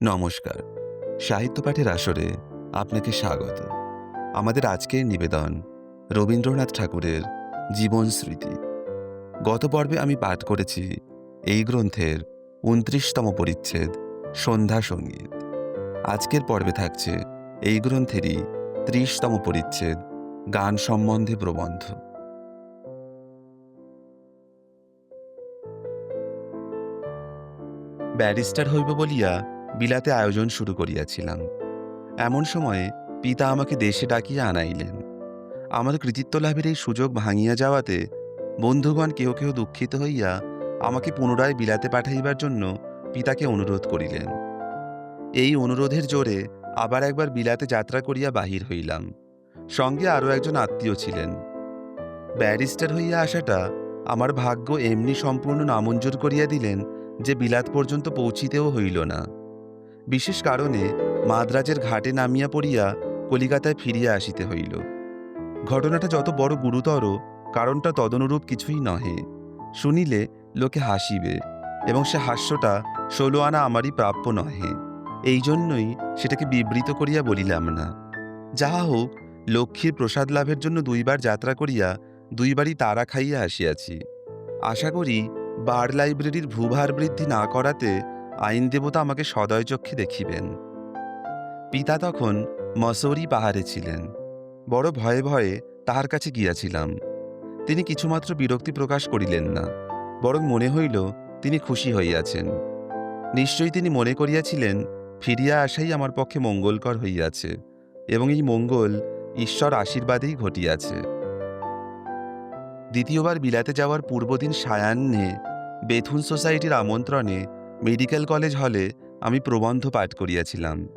নমস্কার। সাহিত্য পাঠের আসরে আপনাকে স্বাগত। আমাদের আজকের নিবেদন রবীন্দ্রনাথ ঠাকুরের জীবন স্মৃতি। গত পর্বে আমি পাঠ করেছি এই গ্রন্থের উনত্রিশতম পরিচ্ছেদ, সন্ধ্যা সংগীত। আজকের পর্বে থাকছে এই গ্রন্থেরই ত্রিশতম পরিচ্ছেদ, গান সম্বন্ধে প্রবন্ধ। ব্যারিস্টার হইব বলিয়া বিলাতে আয়োজন শুরু করিয়াছিলাম। এমন সময়ে পিতা আমাকে দেশে ডাকিয়া আনাইলেন। আমার কৃতিত্ব লাভের এই সুযোগ ভাঙিয়া যাওয়াতে বন্ধুগণ কেহ কেহ দুঃখিত হইয়া আমাকে পুনরায় বিলাতে পাঠাইবার জন্য পিতাকে অনুরোধ করিলেন। এই অনুরোধের জোরে আবার একবার বিলাতে যাত্রা করিয়া বাহির হইলাম। সঙ্গে আরও একজন আত্মীয় ছিলেন। ব্যারিস্টার হইয়া আসাটা আমার ভাগ্য এমনি সম্পূর্ণ নামঞ্জুর করিয়া দিলেন যে বিলাত পর্যন্ত পৌঁছিতেও হইল না। বিশেষ কারণে মাদ্রাজের ঘাটে নামিয়া পড়িয়া কলিকাতায় ফিরিয়া আসিতে হইল। ঘটনাটা যত বড় গুরুতর, কারণটা তদনুরূপ কিছুই নহে। শুনিলে লোকে হাসিবে এবং সে হাস্যটা ষোলো আনা আমারই প্রাপ্য নহে। এই জন্যই সেটাকে বিবৃত করিয়া বলিলাম না। যাহা হোক, লক্ষ্মীর প্রসাদ লাভের জন্য দুইবার যাত্রা করিয়া দুইবারই তারা খাইয়া আসিয়াছি। আশা করি বার লাইব্রেরির ভূভার বৃদ্ধি না করাতে আইন দেবতা আমাকে সদয় চক্ষে দেখিবেন। পিতা তখন মসৌরি পাহাড়ে ছিলেন। বড় ভয়ে ভয়ে তাহার কাছে গিয়াছিলাম। তিনি কিছুমাত্র বিরক্তি প্রকাশ করিলেন না, বরং মনে হইল তিনি খুশি হইয়াছেন। নিশ্চয়ই তিনি মনে করিয়াছিলেন, ফিরিয়া আসাই আমার পক্ষে মঙ্গলকর হইয়াছে এবং এই মঙ্গল ঈশ্বর আশীর্বাদেই ঘটিয়াছে। দ্বিতীয়বার বিলাতে যাওয়ার পূর্বদিন সায়াহ্নে বেথুন সোসাইটির আমন্ত্রণে মেডিকেল কলেজ হলে আমি প্রবন্ধ পাঠ করিয়াছিলাম।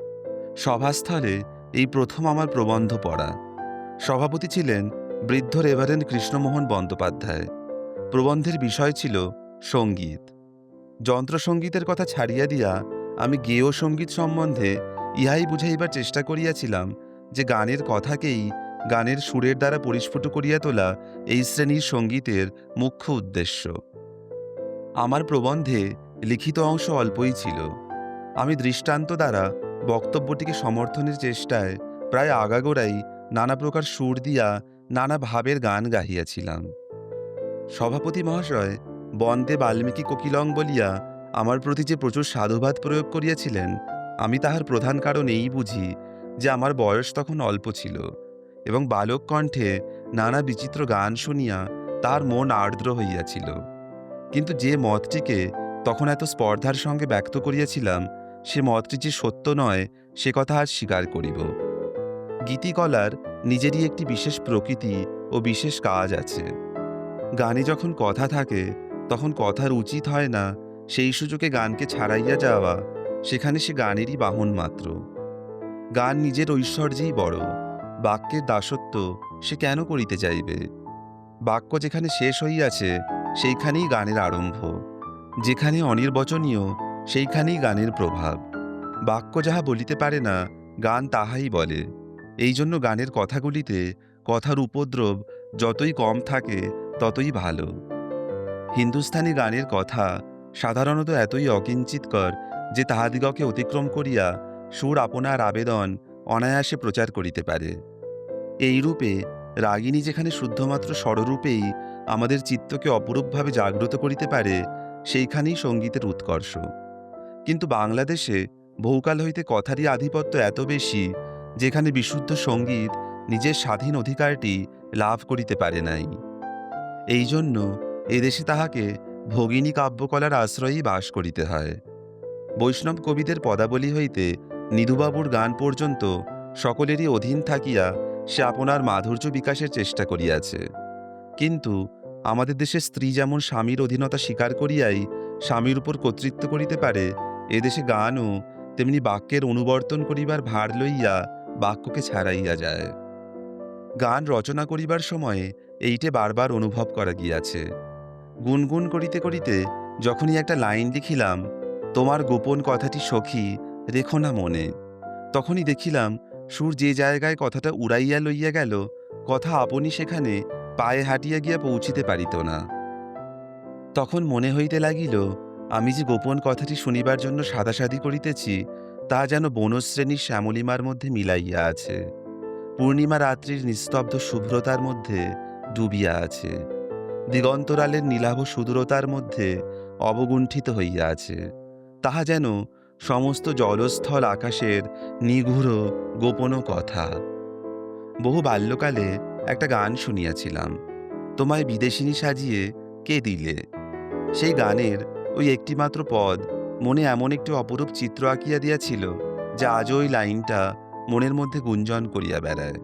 সভাস্থলে এই প্রথম আমার প্রবন্ধ পড়া। সভাপতি ছিলেন বৃদ্ধ রেভারেন্ড কৃষ্ণমোহন বন্দ্যোপাধ্যায়। প্রবন্ধের বিষয় ছিল সংগীত। যন্ত্রসঙ্গীতের কথা ছাড়িয়া দিয়া আমি গেয় সংগীত সম্বন্ধে ইহাই বুঝাইবার চেষ্টা করিয়াছিলাম যে গানের কথাকেই গানের সুরের দ্বারা পরিস্ফুট করিয়া তোলা এই শ্রেণির সঙ্গীতের মুখ্য উদ্দেশ্য। আমার প্রবন্ধে লিখিত অংশ অল্পই ছিল। আমি দৃষ্টান্ত দ্বারা বক্তব্যটিকে সমর্থনের চেষ্টায় প্রায় আগাগোড়াই নানা প্রকার সুর দিয়া নানা ভাবের গান গাহিয়াছিলাম। সভাপতি মহাশয় বন্দে বাল্মীকি কোকিলং বলিয়া আমার প্রতি যে প্রচুর সাধুবাদ প্রয়োগ করিয়াছিলেন, আমি তাহার প্রধান কারণ এই বুঝি যে আমার বয়স তখন অল্প ছিল এবং বালক কণ্ঠে নানা বিচিত্র গান শুনিয়া তার মন আর্দ্র হইয়াছিল। কিন্তু যে মতটিকে তখন এত স্পর্ধার সঙ্গে ব্যক্ত করিয়াছিলাম, সে মতটি যে সত্য নয়, সে কথা আজ স্বীকার করিব। গীতিকলার নিজেরই একটি বিশেষ প্রকৃতি ও বিশেষ কাজ আছে। গানে যখন কথা থাকে, তখন কথার উচিত হয় না, সেই সুযোগে গানকে ছাড়াইয়া যাওয়া, সেখানে সে গানেরই বাহন মাত্র। গান নিজের ঐশ্বর্যেই বড়, বাক্যের দাসত্ব সে কেন করিতে চাইবে? বাক্য যেখানে শেষ হইয়াছে, সেইখানেই গানের আরম্ভ। যেখানে অনির্বচনীয়, সেইখানেই গানের প্রভাব। বাক্য যাহা বলিতে পারে না, গান তাহাই বলে। এই জন্য গানের কথাগুলিতে, কথার উপদ্রব যতই কম থাকে, ততই ভালো। হিন্দুস্থানি গানের কথা সাধারণত এতই অকিঞ্চিতকর যে তাহাদিগকে অতিক্রম করিয়া সুর আপনার আবেদন অনায়াসে প্রচার করিতে পারে। এইরূপে রাগিনী যেখানে শুদ্ধমাত্র স্বররূপেই আমাদের চিত্তকে অপরূপভাবে জাগ্রত করিতে পারে সেইখানেই সঙ্গীতের উৎকর্ষ। কিন্তু বাংলাদেশে বহুকাল হইতে কথারই আধিপত্য এত বেশি, যেখানে বিশুদ্ধ সংগীত নিজের স্বাধীন অধিকারটি লাভ করিতে পারে নাই। এই জন্য এদেশে তাহাকে ভগিনী কাব্যকলার আশ্রয়েই বাস করিতে হয়। বৈষ্ণব কবিদের পদাবলী হইতে নিধুবাবুর গান পর্যন্ত সকলেরই অধীন থাকিয়া সে আপনার মাধুর্য বিকাশের চেষ্টা করিয়াছে। কিন্তু আমাদের দেশে স্ত্রী যেমন স্বামীর অধীনতা স্বীকার করিয়াই স্বামীর উপর কর্তৃত্ব করিতে পারে এদেশে গানও তেমনি বাক্যের অনুবর্তন করিবার ভার লইয়া বাক্যকে ছাড়াইয়া যায়। গান রচনা করিবার সময়ে এইটে বারবার অনুভব করা গিয়াছে। গুনগুন করিতে করিতে যখনই একটা লাইন লিখিলাম তোমার গোপন কথাটি সখী, রেখো না মনে। তখনই দেখিলাম, সুর যে জায়গায় কথাটা উড়াইয়া লইয়া গেল, কথা আপনি সেখানে পায়ে হাঁটিয়া গিয়া পৌঁছিতে পারিত না। তখন মনে হইতে লাগিল, আমি যে গোপন কথাটি শুনিবার জন্য সাদাসাদি করিতেছি, তা যেন বনশ্রেণীর শ্যামলিমার মধ্যে মিলাইয়া আছে। পূর্ণিমা রাত্রির নিস্তব্ধ শুভ্রতার মধ্যে ডুবিয়া আছে। দিগন্তরালের নীলাভ সুদূরতার মধ্যে অবগুণ্ঠিত হইয়া আছে। তাহা যেন সমস্ত জলস্থল আকাশের নিগুড় গোপন কথা। বহু বাল্যকালে একটা গান শুনিয়াছিলাম। তোমায় বিদেশিনী সাজিয়ে কে দিলে? সেই গানের ওই একটিমাত্র পদ মনে এমন একটি অপরূপ চিত্র আঁকিয়া দিয়াছিল, যা আজও ওই লাইনটা মনের মধ্যে গুঞ্জন করিয়া বেড়ায়।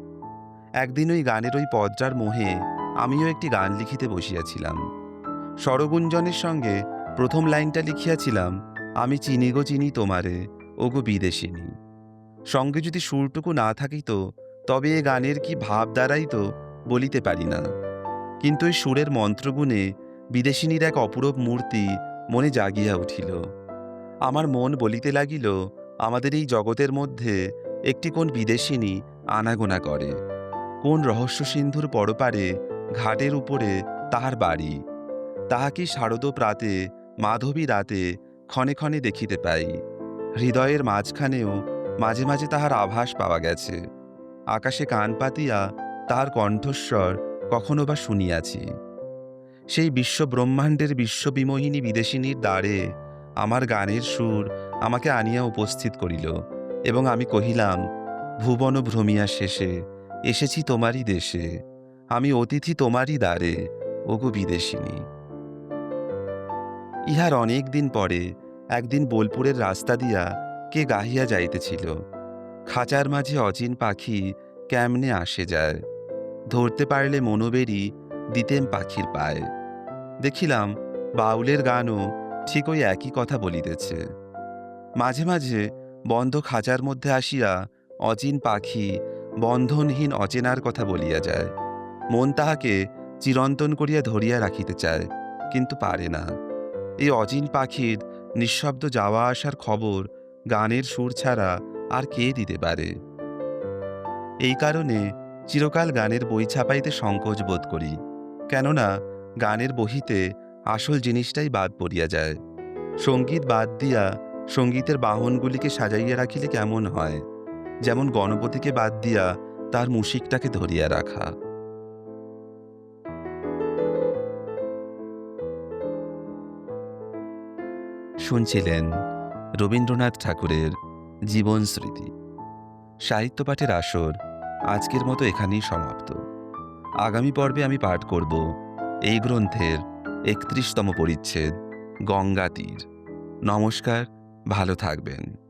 একদিন ওই গানের ওই পদটার মোহে আমিও একটি গান লিখিতে বসিয়াছিলাম। স্বরগুঞ্জনের সঙ্গে প্রথম লাইনটা লিখিয়াছিলাম, আমি চিনি গো চিনি তোমারে ও গো বিদেশিনী। সঙ্গে যদি সুরটুকু না থাকিত তবে এ গানের কি ভাব দ্বারাই তো বলিতে পারি না। কিন্তু ওই সুরের মন্ত্রগুণে বিদেশিনীর এক অপূরব মূর্তি মনে জাগিয়া উঠিল। আমার মন বলিতে লাগিল, আমাদের এই জগতের মধ্যে একটি কোন বিদেশিনী আনাগোনা করে। কোন রহস্য সিন্ধুর পরপারে ঘাটের উপরে তাহার বাড়ি। তাহাকে শারদ প্রাতে, মাধবী রাতে ক্ষণে ক্ষণে দেখিতে পাই। হৃদয়ের মাঝখানেও মাঝে মাঝে তাহার আভাস পাওয়া গেছে। আকাশে কান পাতিয়া তার কণ্ঠস্বর কখনো বা শুনিয়াছি। সেই বিশ্ব ব্রহ্মাণ্ডের বিশ্ববিমোহিনী বিদেশিনীর দ্বারে আমার গানের সুর আমাকে আনিয়া উপস্থিত করিল এবং আমি কহিলাম, ভুবন ভ্রমিয়া শেষে এসেছি তোমারই দেশে, আমি অতিথি তোমারই দ্বারে, ওগো বিদেশিনী। ইহার অনেক দিন পরে একদিন বোলপুরের রাস্তা দিয়া কে গাহিয়া যাইতেছিল খাঁচার মাঝে অচিন পাখি কেমনে আসে যায়? ধরতে পারলে মনোবেরি দিতেম পাখির পায়ে। দেখিলাম বাউলের গানও ঠিক ওই একই কথা বলিতেছে। মাঝে মাঝে বন্ধ খাঁচার মধ্যে আসিয়া অচিন পাখি বন্ধনহীন অচেনার কথা বলিয়া যায়। মন তাহাকে চিরন্তন করিয়া ধরিয়া রাখিতে চায়, কিন্তু পারে না। এই অচিন পাখির নিঃশব্দ যাওয়া আসার খবর গানের সুর ছাড়া আর কে দিতে পারে? এই কারণে চিরকাল গানের বই ছাপাইতে সংকোচ বোধ করি, কেননা গানের বহিতে আসল জিনিসটাই বাদ পড়িয়া যায়। সংগীত বাদ দিয়া সঙ্গীতের বাহনগুলিকে সাজাইয়া রাখিলে কেমন হয়? যেমন গণপতিকে বাদ দিয়া তার মুশিকটাকে ধরিয়া রাখা। শুনছিলেন রবীন্দ্রনাথ ঠাকুরের জীবন স্মৃতি। সাহিত্য পাঠের আসর আজকের মতো এখানেই সমাপ্ত। আগামী পর্বে আমি পাঠ করব এই গ্রন্থের একত্রিশতম পরিচ্ছেদ গঙ্গা তীর নমস্কার, ভালো থাকবেন।